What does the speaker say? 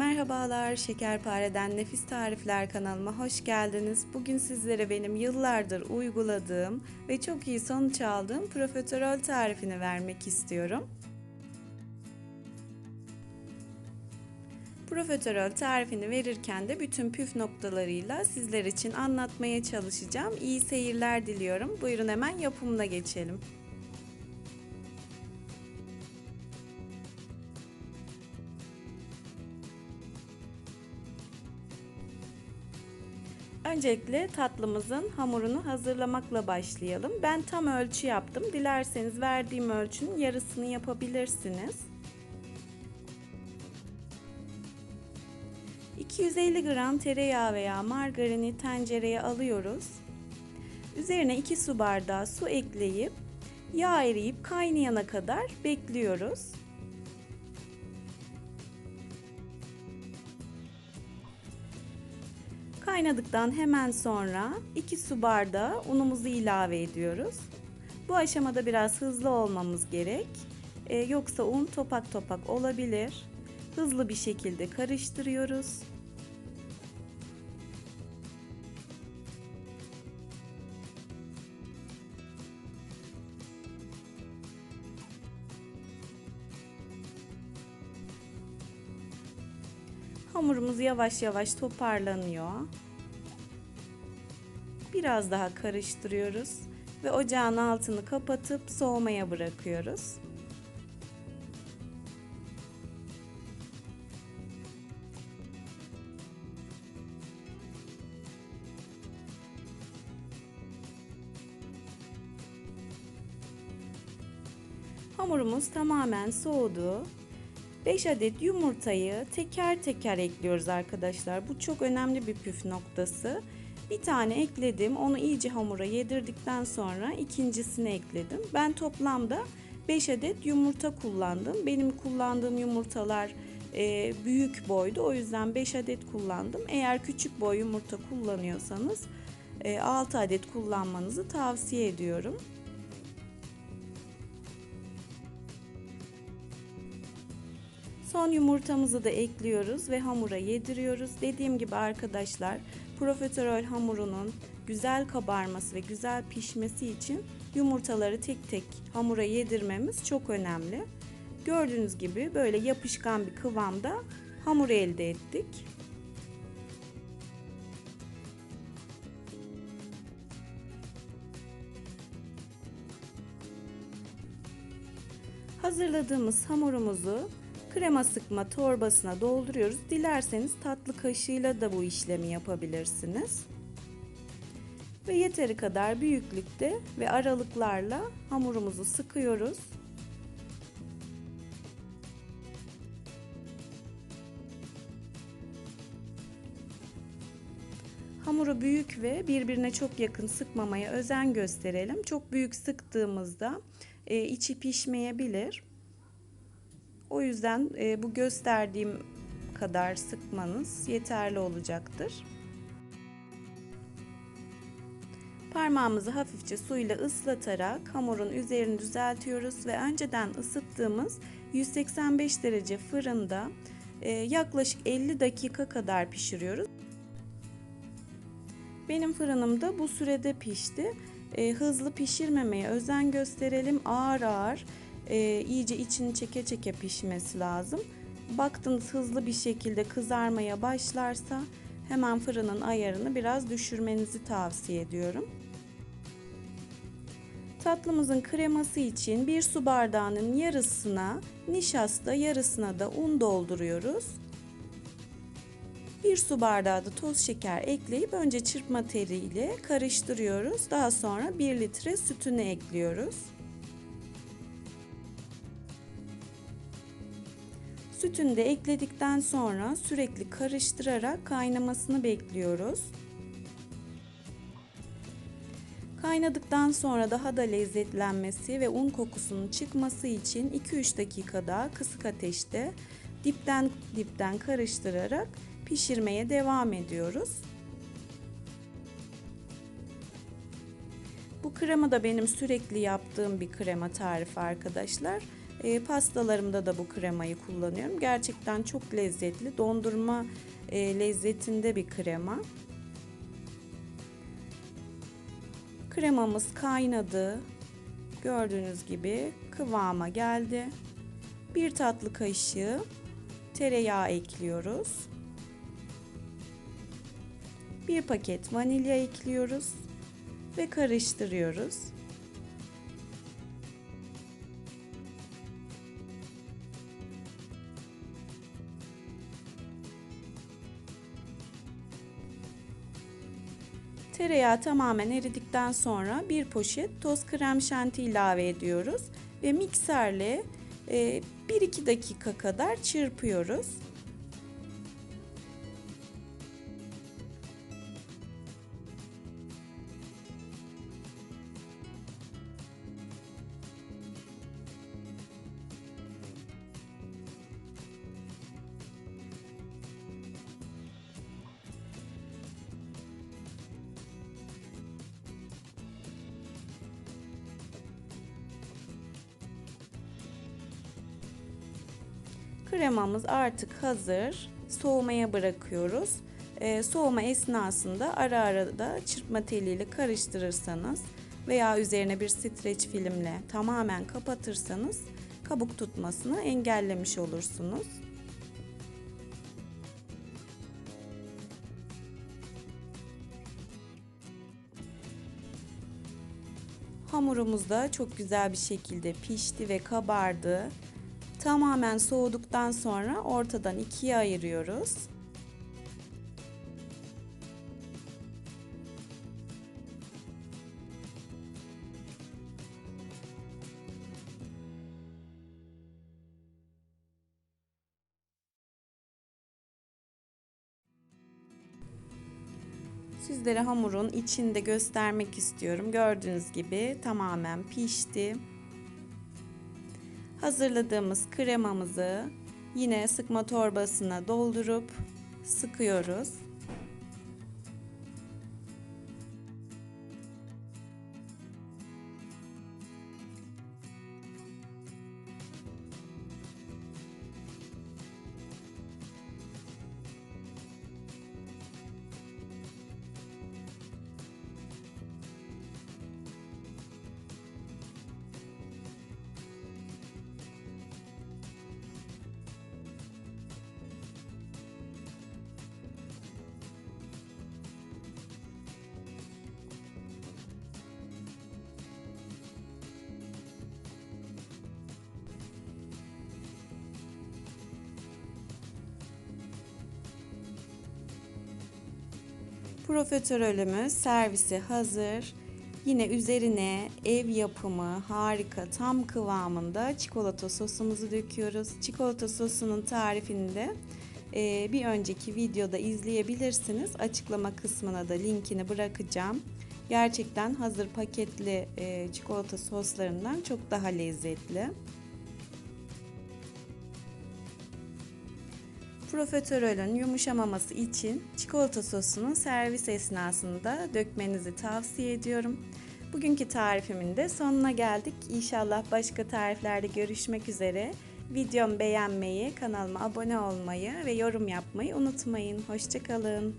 Merhabalar, Şekerpare'den Nefis Tarifler kanalıma hoş geldiniz. Bugün sizlere benim yıllardır uyguladığım ve çok iyi sonuç aldığım profiterol tarifini vermek istiyorum. Profiterol tarifini verirken de bütün püf noktalarıyla sizler için anlatmaya çalışacağım. İyi seyirler diliyorum. Buyurun hemen yapımına geçelim. Öncelikle tatlımızın hamurunu hazırlamakla başlayalım. Ben tam ölçü yaptım. Dilerseniz verdiğim ölçünün yarısını yapabilirsiniz. 250 gram tereyağı veya margarini tencereye alıyoruz. Üzerine 2 su bardağı su ekleyip yağ eriyip kaynayana kadar bekliyoruz. Kaynadıktan hemen sonra 2 su bardağı unumuzu ilave ediyoruz. Bu aşamada biraz hızlı olmamız gerek. Ee, yoksa un topak topak olabilir. Hızlı bir şekilde karıştırıyoruz. Hamurumuz yavaş yavaş toparlanıyor. Biraz daha karıştırıyoruz ve ocağın altını kapatıp soğumaya bırakıyoruz. Hamurumuz tamamen soğudu. 5 adet yumurtayı teker teker ekliyoruz arkadaşlar. Bu çok önemli bir püf noktası. Bir tane ekledim. Onu iyice hamura yedirdikten sonra ikincisini ekledim. Ben toplamda 5 adet yumurta kullandım. Benim kullandığım yumurtalar e, büyük boydu. O yüzden 5 adet kullandım. Eğer küçük boy yumurta kullanıyorsanız e, 6 adet kullanmanızı tavsiye ediyorum. Son yumurtamızı da ekliyoruz ve hamura yediriyoruz. Dediğim gibi arkadaşlar profiterol hamurunun güzel kabarması ve güzel pişmesi için yumurtaları tek tek hamura yedirmemiz çok önemli. Gördüğünüz gibi böyle yapışkan bir kıvamda hamur elde ettik. Hazırladığımız hamurumuzu krema sıkma torbasına dolduruyoruz. Dilerseniz tatlı kaşığıyla da bu işlemi yapabilirsiniz. Ve yeteri kadar büyüklükte ve aralıklarla hamurumuzu sıkıyoruz. Hamuru büyük ve birbirine çok yakın sıkmamaya özen gösterelim. Çok büyük sıktığımızda e, içi pişmeyebilir. O yüzden e, bu gösterdiğim kadar sıkmanız yeterli olacaktır. Parmağımızı hafifçe suyla ıslatarak hamurun üzerini düzeltiyoruz ve önceden ısıttığımız 185 derece fırında e, yaklaşık 50 dakika kadar pişiriyoruz. Benim fırınım da bu sürede pişti. E, hızlı pişirmemeye özen gösterelim. Ağır ağır e, iyice içini çeke çeke pişmesi lazım. Baktınız hızlı bir şekilde kızarmaya başlarsa hemen fırının ayarını biraz düşürmenizi tavsiye ediyorum. Tatlımızın kreması için bir su bardağının yarısına nişasta yarısına da un dolduruyoruz. Bir su bardağı da toz şeker ekleyip önce çırpma teriyle karıştırıyoruz. Daha sonra 1 litre sütünü ekliyoruz. Sütünü de ekledikten sonra sürekli karıştırarak kaynamasını bekliyoruz. Kaynadıktan sonra daha da lezzetlenmesi ve un kokusunun çıkması için 2-3 dakika daha kısık ateşte dipten dipten karıştırarak pişirmeye devam ediyoruz. Bu krema da benim sürekli yaptığım bir krema tarifi arkadaşlar. E, pastalarımda da bu kremayı kullanıyorum. Gerçekten çok lezzetli. Dondurma e, lezzetinde bir krema. Kremamız kaynadı. Gördüğünüz gibi kıvama geldi. Bir tatlı kaşığı tereyağı ekliyoruz. Bir paket vanilya ekliyoruz ve karıştırıyoruz. Tereyağı tamamen eridikten sonra bir poşet toz krem şanti ilave ediyoruz ve mikserle 1-2 dakika kadar çırpıyoruz. Kremamız artık hazır. Soğumaya bırakıyoruz. Ee, soğuma esnasında ara ara da çırpma teliyle karıştırırsanız veya üzerine bir streç filmle tamamen kapatırsanız kabuk tutmasını engellemiş olursunuz. Hamurumuz da çok güzel bir şekilde pişti ve kabardı. Tamamen soğuduktan sonra ortadan ikiye ayırıyoruz. Sizlere hamurun içinde göstermek istiyorum. Gördüğünüz gibi tamamen pişti. Hazırladığımız kremamızı yine sıkma torbasına doldurup sıkıyoruz. Profiterolümüz servisi hazır. Yine üzerine ev yapımı harika tam kıvamında çikolata sosumuzu döküyoruz. Çikolata sosunun tarifini de e, bir önceki videoda izleyebilirsiniz. Açıklama kısmına da linkini bırakacağım. Gerçekten hazır paketli e, çikolata soslarından çok daha lezzetli. Profiterolün yumuşamaması için çikolata sosunu servis esnasında dökmenizi tavsiye ediyorum. Bugünkü tarifimin de sonuna geldik. İnşallah başka tariflerde görüşmek üzere. Videomu beğenmeyi, kanalıma abone olmayı ve yorum yapmayı unutmayın. Hoşçakalın.